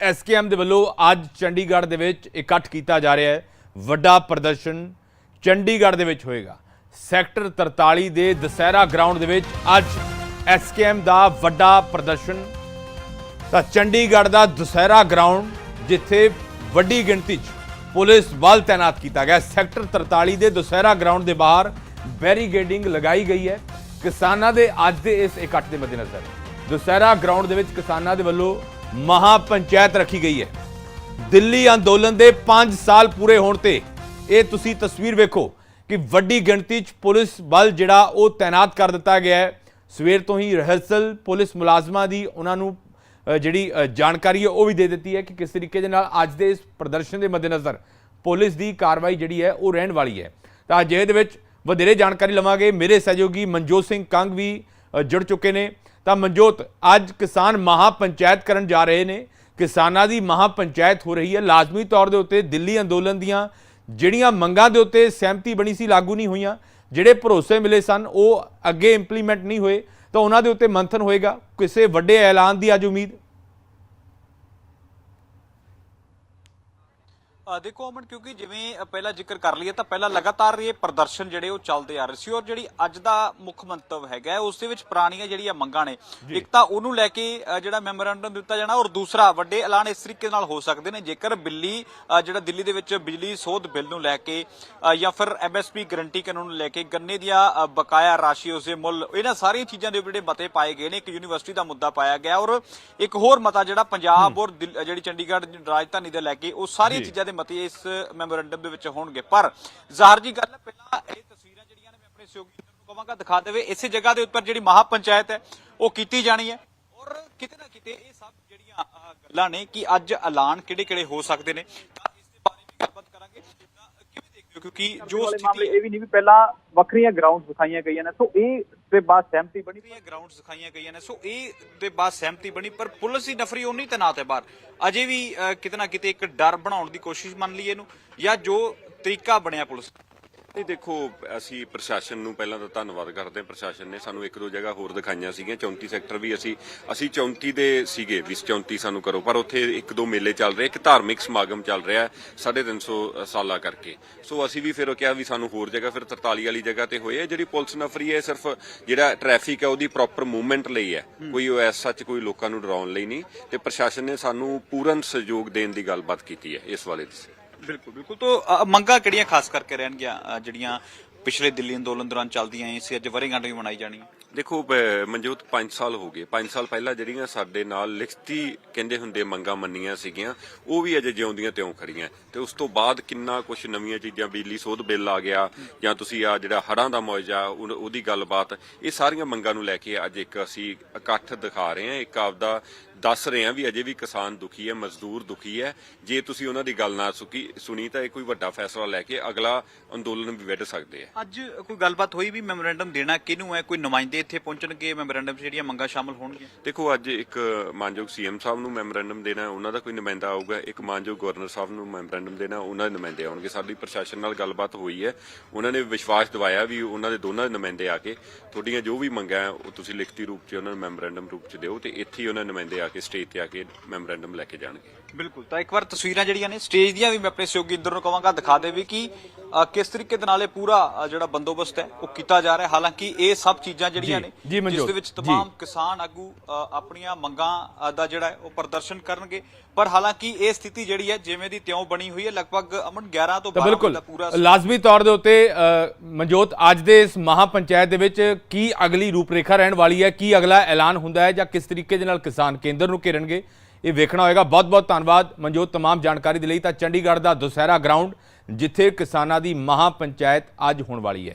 SKM ਦੇ ਵੱਲੋਂ ਅੱਜ ਚੰਡੀਗੜ੍ਹ ਦੇ ਵਿੱਚ ਇਕੱਠ ਕੀਤਾ ਜਾ ਰਿਹਾ ਹੈ। ਵੱਡਾ ਪ੍ਰਦਰਸ਼ਨ ਚੰਡੀਗੜ੍ਹ ਦੇ ਵਿੱਚ ਹੋਏਗਾ। ਸੈਕਟਰ 43 ਦੇ ਦਸਹਿਰਾ ਗਰਾਊਂਡ ਦੇ ਵਿੱਚ ਅੱਜ ਐਸਕੇਐਮ ਦਾ ਵੱਡਾ ਪ੍ਰਦਰਸ਼ਨ, ਤਾਂ ਚੰਡੀਗੜ੍ਹ ਦਾ ਦੁਸਹਿਰਾ ਗਰਾਊਂਡ, ਜਿੱਥੇ ਵੱਡੀ ਗਿਣਤੀ 'ਚ ਪੁਲਿਸ ਬਲ ਤਾਇਨਾਤ ਕੀਤਾ ਗਿਆ। ਸੈਕਟਰ 43 ਦੇ ਦੁਸਹਿਰਾ ਗਰਾਊਂਡ ਦੇ ਬਾਹਰ ਬੈਰੀਗੇਡਿੰਗ ਲਗਾਈ ਗਈ ਹੈ। ਕਿਸਾਨਾਂ ਦੇ ਅੱਜ ਦੇ ਇਸ ਇਕੱਠ ਦੇ ਮੱਦੇਨਜ਼ਰ। ਦੁਸਹਿਰਾ ਗਰਾਊਂਡ ਦੇ ਵਿੱਚ ਕਿਸਾਨਾਂ ਦੇ ਵੱਲੋਂ ਮਹਾ ਪੰਚਾਇਤ ਰੱਖੀ ਗਈ ਹੈ। ਦਿੱਲੀ ਅੰਦੋਲਨ ਦੇ 5 ਸਾਲ ਪੂਰੇ ਹੋਣ ਤੇ ਇਹ ਤੁਸੀਂ ਤਸਵੀਰ ਵੇਖੋ ਕਿ ਵੱਡੀ ਗਿਣਤੀ 'ਚ ਪੁਲਿਸ ਬਲ ਜਿਹੜਾ ਉਹ ਤਾਇਨਾਤ ਕਰ ਦਿੱਤਾ ਗਿਆ ਹੈ। ਸਵੇਰ ਤੋਂ ਹੀ ਰਿਹਰਸਲ ਪੁਲਿਸ ਮੁਲਾਜ਼ਮਾਂ ਦੀ ਉਹਨਾਂ ਨੂੰ ਜਿਹੜੀ ਜਾਣਕਾਰੀ ਹੈ ਉਹ ਵੀ ਦੇ ਦਿੱਤੀ ਹੈ ਕਿ ਕਿਸ ਤਰੀਕੇ ਦੇ ਨਾਲ ਅੱਜ ਦੇ ਇਸ ਪ੍ਰਦਰਸ਼ਨ ਦੇ ਮੱਦੇਨਜ਼ਰ ਪੁਲਿਸ ਦੀ ਕਾਰਵਾਈ ਜਿਹੜੀ ਹੈ ਉਹ ਰਹਿਣ ਵਾਲੀ ਹੈ। ਤਾਂ ਅਜੇ ਦੇ ਵਿੱਚ ਵਧੇਰੇ ਜਾਣਕਾਰੀ ਲਵਾਂਗੇ। ਮੇਰੇ ਸਹਿਯੋਗੀ ਮਨਜੋਤ ਸਿੰਘ ਕੰਗ ਵੀ ਜੁੜ ਚੁੱਕੇ ਨੇ। ਤਾਂ ਮਨਜੋਤ, ਅੱਜ ਕਿਸਾਨ ਮਹਾ ਪੰਚਾਇਤ ਕਰਨ ਜਾ ਰਹੇ ਨੇ। ਕਿਸਾਨਾਂ ਦੀ ਮਹਾ ਪੰਚਾਇਤ ਹੋ ਰਹੀ ਹੈ। ਲਾਜ਼ਮੀ ਤੌਰ ਦੇ ਉੱਤੇ ਦਿੱਲੀ ਅੰਦੋਲਨ ਦੀਆਂ ਜਿਹੜੀਆਂ ਮੰਗਾਂ ਦੇ ਉੱਤੇ ਸਹਿਮਤੀ ਬਣੀ ਸੀ, ਲਾਗੂ ਨਹੀਂ ਹੋਈਆਂ। ਜਿਹੜੇ ਭਰੋਸੇ ਮਿਲੇ ਸਨ, ਉਹ ਅੱਗੇ ਇੰਪਲੀਮੈਂਟ ਨਹੀਂ ਹੋਏ। ਤਾਂ ਉਹਨਾਂ ਦੇ ਉੱਤੇ ਮੰਥਨ ਹੋਏਗਾ। ਕਿਸੇ ਵੱਡੇ ਐਲਾਨ ਦੀ ਅੱਜ ਉਮੀਦ। ਦੇਖੋ ਅਮਨ ਕਿਉਂਕਿ ਜਿਵੇਂ ਪਹਿਲਾਂ ਜ਼ਿਕਰ ਕਰ ਲਈਏ ਤਾਂ ਪਹਿਲਾਂ ਲਗਾਤਾਰ ਇਹ ਪ੍ਰਦਰਸ਼ਨ ਜਿਹੜੇ ਉਹ ਚੱਲਦੇ ਆ ਰਹੇ ਸੀ ਔਰ ਜਿਹੜੀ ਅੱਜ ਦਾ ਮੁੱਖ ਮੰਤਵ ਹੈਗਾ ਉਸ ਦੇ ਵਿੱਚ ਪੁਰਾਣੀਆਂ ਜਿਹੜੀਆਂ ਮੰਗਾਂ ਨੇ ਇੱਕ ਤਾਂ ਉਹਨੂੰ ਲੈ ਕੇ ਜਿਹੜਾ ਮੈਮੋਰੈਂਡਮ ਦਿੱਤਾ ਜਾਣਾ ਔਰ ਦੂਸਰਾ ਵੱਡੇ ਐਲਾਨ ਇਸ ਤਰੀਕੇ ਨਾਲ ਹੋ ਸਕਦੇ ਨੇ ਜੇਕਰ ਬਿੱਲੀ ਜਿਹੜਾ ਦਿੱਲੀ ਦੇ ਵਿੱਚ ਬਿਜਲੀ ਸੋਧ ਬਿੱਲ ਨੂੰ ਲੈ ਕੇ ਜਾਂ ਫਿਰ ਐਮਐਸਪੀ ਗਰੰਟੀ ਕਾਨੂੰਨ ਨੂੰ ਲੈ ਕੇ ਗੰਨੇ ਦੀਆਂ ਬਕਾਇਆ ਰਾਸ਼ੀ ਉਸ ਦੇ ਮੁੱਲ ਇਹਨਾਂ ਸਾਰੀਆਂ ਚੀਜ਼ਾਂ ਦੇ ਜਿਹੜੇ ਮਤੇ ਪਾਏ ਗਏ ਨੇ ਇੱਕ ਯੂਨੀਵਰਸਿਟੀ ਦਾ ਮੁੱਦਾ ਪਾਇਆ ਗਿਆ ਔਰ ਇੱਕ ਹੋਰ ਮਤਾ ਜਿਹੜਾ ਪੰਜਾਬ ਔਰ ਜਿਹੜੀ ਚੰਡੀਗੜ੍ਹ ਰਾਜਧਾਨੀ ਦੇ ਲੈ ਕੇ ਉਹ ਸਾਰੀਆਂ। ਚੀਜ਼ਾਂ ਦੇ ਮਤੇ ਇਸ ਮੈਮੋਰੈਂਡਮ ਦੇ ਵਿੱਚ ਹੋਣਗੇ। ਪਰ ਜ਼ਾਹਰ ਜੀ ਗੱਲ ਹੈ, ਪਹਿਲਾਂ ਇਹ ਤਸਵੀਰਾਂ ਜਿਹੜੀਆਂ ਨੇ ਮੈਂ ਆਪਣੇ ਸਹਿਯੋਗੀ ਨੂੰ ਕਹਾਂਗਾ ਦਿਖਾ ਦੇਵੇ। ਇਸੇ ਜਗ੍ਹਾ ਦੇ ਉੱਪਰ ਜਿਹੜੀ ਮਹਾ ਪੰਚਾਇਤ ਹੈ ਉਹ ਕੀਤੀ ਜਾਣੀ ਹੈ। ਔਰ ਕਿਤੇ ਨਾ ਕਿਤੇ ਇਹ ਸਭ ਜਿਹੜੀਆਂ ਗੱਲਾਂ ਨੇ ਕਿ ਅੱਜ ਐਲਾਨ ਕਿਹੜੇ ਕਿਹੜੇ ਹੋ ਸਕਦੇ ਨੇ ਤਾਂ ਇਸ ਦੇ ਬਾਰੇ ਵੀ ਗੱਲਬਾਤ ਕਰਾਂਗੇ ਤਾਂ ਕਿਵੇਂ ਦੇਖਦੇ ਹੋ ਕਿਉਂਕਿ ਜੋ ਸਥਿਤੀ ਇਹ ਵੀ ਨਹੀਂ ਵੀ ਪਹਿਲਾਂ ਵੱਖਰੀਆਂ ਗਰਾਊਂਡਸ ਦਿਖਾਈਆਂ ਗਈਆਂ ਨੇ। ਸੋ ਇਹ ਤੇ ਬਾਅਦ ਸਹਿਮਤੀ ਬਣੀ। ਜਿਹੜੀਆਂ ਗਰਾਊਂਡ ਸਿਖਾਈਆਂ ਗਈਆਂ ਨੇ। ਸੋ ਇਹ ਦੇ ਬਾਅਦ ਸਹਿਮਤੀ ਬਣੀ ਪਰ ਪੁਲਿਸ ਦੀ ਨਫਰੀ ਉਨੀ ਤੈਨਾਤ ਹੈ ਬਾਹਰ। ਅਜੇ ਵੀ ਕਿਤੇ ਨਾ ਕਿਤੇ ਇੱਕ ਡਰ ਬਣਾਉਣ ਦੀ ਕੋਸ਼ਿਸ਼ ਮੰਨ ਲਈਏ ਇਹਨੂੰ ਜਾਂ ਜੋ ਤਰੀਕਾ ਬਣਿਆ ਪੁਲਿਸ ਦਾ। ਨਹੀਂ, ਦੇਖੋ, ਅਸੀਂ ਪ੍ਰਸ਼ਾਸਨ ਨੂੰ ਪਹਿਲਾਂ ਤਾਂ ਧੰਨਵਾਦ ਕਰਦੇ ਹਾਂ। ਪ੍ਰਸ਼ਾਸਨ ਨੇ ਸਾਨੂੰ ਇੱਕ ਦੋ ਜਗ੍ਹਾ ਹੋਰ ਦਿਖਾਈਆਂ ਸੀਗੀਆਂ। 34 ਸੈਕਟਰ ਵੀ ਅਸੀਂ ਅਸੀਂ 34 ਦੇ ਸੀਗੇ ਵੀ 34 ਸਾਨੂੰ ਕਰੋ। ਪਰ ਉੱਥੇ ਇੱਕ ਦੋ ਮੇਲੇ ਚੱਲ ਰਹੇ, ਇੱਕ ਧਾਰਮਿਕ ਸਮਾਗਮ ਚੱਲ ਰਿਹਾ 350 ਸਾਲਾਂ ਕਰਕੇ। ਸੋ ਅਸੀਂ ਵੀ ਫਿਰ ਕਿਹਾ ਵੀ ਸਾਨੂੰ ਹੋਰ ਜਗ੍ਹਾ, ਫਿਰ 43 ਵਾਲੀ ਜਗ੍ਹਾ ਤੇ ਹੋਏ ਆ। ਜਿਹੜੀ ਪੁਲਿਸ ਨਫਰੀ ਹੈ ਸਿਰਫ ਜਿਹੜਾ ਟ੍ਰੈਫਿਕ ਹੈ, ਉਹਦੀ ਪ੍ਰੋਪਰ ਮੂਵਮੈਂਟ ਲਈ ਹੈ। ਕੋਈ ਉਹ ਐਸ ਸੱਚ ਕੋਈ ਲੋਕਾਂ ਨੂੰ ਡਰਾਉਣ ਲਈ ਨਹੀਂ। ਤੇ ਪ੍ਰਸ਼ਾਸਨ ਨੇ ਸਾਨੂੰ ਪੂਰਨ ਸਹਿਯੋਗ ਦੇਣ ਦੀ ਗੱਲਬਾਤ ਕੀਤੀ ਹੈ, ਇਸ ਵਾਲੇ ਦੀ। ਬਿਲਕੁਲ ਬਿਲਕੁਲ। ਤੋਂ ਮੰਗਾ ਕਿਹੜੀਆਂ ਖਾਸ ਕਰਕੇ ਰਹਿਣਗੀਆਂ ਜਿਹੜੀਆਂ ਪਿਛਲੇ ਦਿੱਲੀ ਅੰਦੋਲਨ ਦੌਰਾਨ ਚੱਲਦੀਆਂ ਆਈਆਂ ਸੀ, ਅੱਜ ਵਰੇਗੰਢ ਵੀ ਮਨਾਈ ਜਾਣੀ ਦੇਖੋ ਮਨਜੋਤ 5 ਸਾਲ ਹੋ ਗਏ। 5 ਸਾਲ ਪਹਿਲਾਂ ਜਿਹੜੀਆਂ ਸਾਡੇ ਨਾਲ ਲਿਖਤੀ ਕਹਿੰਦੇ ਹੁੰਦੇ ਮੰਗਾਂ ਮੰਨੀਆਂ ਸੀਗੀਆਂ, ਉਹ ਵੀ ਅਜੇ ਜਿਉਂਦੀਆਂ ਤਿਉਂ ਖੜੀਆਂ। ਤੇ ਉਸ ਤੋਂ ਬਾਅਦ ਕਿੰਨਾ ਕੁਝ ਨਵੀਆਂ ਚੀਜ਼ਾਂ, ਬਿਜਲੀ ਸੋਧ ਬਿੱਲ ਆ ਗਿਆ, ਜਾਂ ਤੁਸੀਂ ਆ ਜਿਹੜਾ ਹੜਾਂ ਦਾ ਮੁਆਵਜ਼ਾ ਉਹ- ਉਹਦੀ ਗੱਲਬਾਤ, ਇਹ ਸਾਰੀਆਂ ਮੰਗਾਂ ਨੂੰ ਲੈ ਕੇ ਅੱਜ ਇੱਕ ਅਸੀਂ ਇਕੱਠ ਦਿਖਾ ਰਹੇ ਹਾਂ। ਇੱਕ ਆਪਦਾ ਦੱਸ ਰਹੇ ਹਾਂ ਵੀ ਅਜੇ ਵੀ ਕਿਸਾਨ ਦੁਖੀ ਹੈ ਮਜ਼ਦੂਰ ਦੁਖੀ ਹੈ। ਜੇ ਤੁਸੀਂ ਉਹਨਾਂ ਦੀ ਗੱਲ ਨਾ ਸੁਕੀ ਸੁਣੀ ਤਾਂ ਇਹ ਕੋਈ ਵੱਡਾ ਫੈਸਲਾ ਲੈ ਕੇ ਅਗਲਾ ਅੰਦੋਲਨ ਵੀ ਵਿੱਢ ਸਕਦੇ ਆ। ਅੱਜ ਕੋਈ ਗੱਲਬਾਤ ਹੋਈ ਵੀ ਮੈਮੋਰੈਂਡਮ ਦੇਣਾ ਕਿਹਨੂੰ ਹੈ? ਕੋਈ ਨੁਮਾਇੰਦੇ ਇੱਥੇ ਪਹੁੰਚਣਗੇ ਮੈਮੋਰੈਂਡਮ 'ਚ ਜਿਹੜੀਆਂ ਮੰਗਾਂ ਸ਼ਾਮਲ ਹੋਣਗੀਆਂ? ਦੇਖੋ ਅੱਜ ਇੱਕ ਮਾਨਯੋਗ ਸੀਐਮ ਸਾਹਿਬ ਨੂੰ ਮੈਮੋਰੈਂਡਮ ਦੇਣਾ ਉਹਨਾਂ ਦਾ ਕੋਈ ਨੁਮਾਇੰਦਾ ਆਊਗਾ। ਇੱਕ ਮਾਨਯੋਗ ਗਵਰਨਰ ਸਾਹਿਬ ਨੂੰ ਮੈਮੋਰੈਂਡਮ ਦੇਣਾ ਉਹਨਾਂ ਦੇ ਨੁਮਾਇੰਦੇ ਆਉਣਗੇ। ਸਾਡੀ ਪ੍ਰਸ਼ਾਸਨ ਨਾਲ ਗੱਲਬਾਤ ਹੋਈ ਹੈ। ਉਹਨਾਂ ਨੇ ਵਿਸ਼ਵਾਸ ਦਿਵਾਇਆ ਵੀ ਉਹਨਾਂ ਦੇ ਦੋਨਾਂ ਦੇ ਨੁਮਾਇੰਦੇ ਆ ਕੇ ਤੁਹਾਡੀਆਂ ਜੋ ਵੀ ਮੰਗਾਂ ਉਹ ਤੁਸੀਂ ਲਿਖਤੀ ਰੂਪ 'ਚ ਉਹਨਾਂ ਨੂੰ ਮੈਮੋਰੈਂਡਮ ਰੂਪ 'ਚ ਦਿਓ ਤੇ ਇੱਥੇ ਹੀ ਉਹਨਾਂ ਨੁਮਾਇੰਦੇ ਆ ਕੇ ਸਟੇਜ ਤੇ ਆ ਕੇ ਮੈਮੋਰੈਂਡਮ ਲੈ ਕੇ ਜਾਣਗੇ। ਬਿਲਕੁਲ, ਤਾਂ ਇੱਕ ਵਾਰ ਤਸਵੀਰਾਂ ਜਿਹੜੀਆਂ ਨੇ ਸਟੇਜ ਦੀਆਂ ਵੀ ਮੈਂ ਆਪਣੇ ਸਹਿਯੋਗੀ ਇੱਧਰ ਨੂੰ ਕਹਾਂਗਾ ਦਿਖਾ ਦੇ ਵੀ ਕਿ ਕਿਸ ਤਰੀਕੇ ਦੇ ਨਾਲ ਇਹ ਪੂਰਾ ਅ, ਜਿਹੜਾ ਬੰਦੋਬਸਤ ਹੈ ਉਹ ਕੀਤਾ ਜਾ ਰਿਹਾ ਹੈ ਹਾਲਾਂਕਿ ਇਹ ਸਭ ਚੀਜ਼ਾਂ ਜਿਹੜੀਆਂ ਜੀ, ਨੇ ਜੀ ਮਨਜੋਤ, ਦੇ ਵਿੱਚ ਜੀ। तमाम ਕਿਸਾਨ ਆਗੂ ਅ, ਆਪਣੀਆਂ ਮੰਗਾਂ ਅ, ਦਾ ਜਿਹੜਾ ਹੈ ਉਹ ਪ੍ਰਦਰਸ਼ਨ ਕਰਨਗੇ ਪਰ ਹਾਲਾਂਕਿ ਇਹ ਸਥਿਤੀ ਜਿਹੜੀ ਹੈ ਜਿਵੇਂ ਦੀ ਤਿਉਂ ਬਣੀ ਹੋਈ ਹੈ ਲਗਭਗ ਅਮਨ 11 ਤੋਂ ਤਾਂ 12 ਬਿਲਕੁਲ ਦਾ ਪੂਰਾ ਲਾਜ਼ਮੀ ਤੌਰ ਦੇ ਉੱਤੇ ਅ, ਮਨਜੋਤ ਅੱਜ ਦੇ ਇਸ ਮਹਾ ਪੰਚਾਇਤ ਦੇ ਵਿੱਚ ਕੀ ਅਗਲੀ ਰੂਪਰੇਖਾ ਰਹਿਣ ਵਾਲੀ ਹੈ ਕੀ ਅਗਲਾ ਐਲਾਨ ਹੁੰਦਾ ਹੈ ਜਾਂ ਕਿਸ ਤਰੀਕੇ ਦੇ ਨਾਲ ਕਿਸਾਨ ਕੇਂਦਰ ਨੂੰ ਘੇਰਨਗੇ ਇਹ ਵੇਖਣਾ ਹੋਏਗਾ ਬਹੁਤ ਬਹੁਤ ਧੰਨਵਾਦ ਮਨਜੋਤ तमाम ਜਾਣਕਾਰੀ ਦੇ ਲਈ ਤਾਂ ਚੰਡੀਗੜ੍ਹ ਦਾ ਦੁਸਹਿਰਾ ਗਰਾਊਂਡ ਜਿੱਥੇ ਕਿਸਾਨਾਂ ਦੀ ਮਹਾ ਪੰਚਾਇਤ ਅੱਜ ਹੋਣ ਵਾਲੀ ਹੈ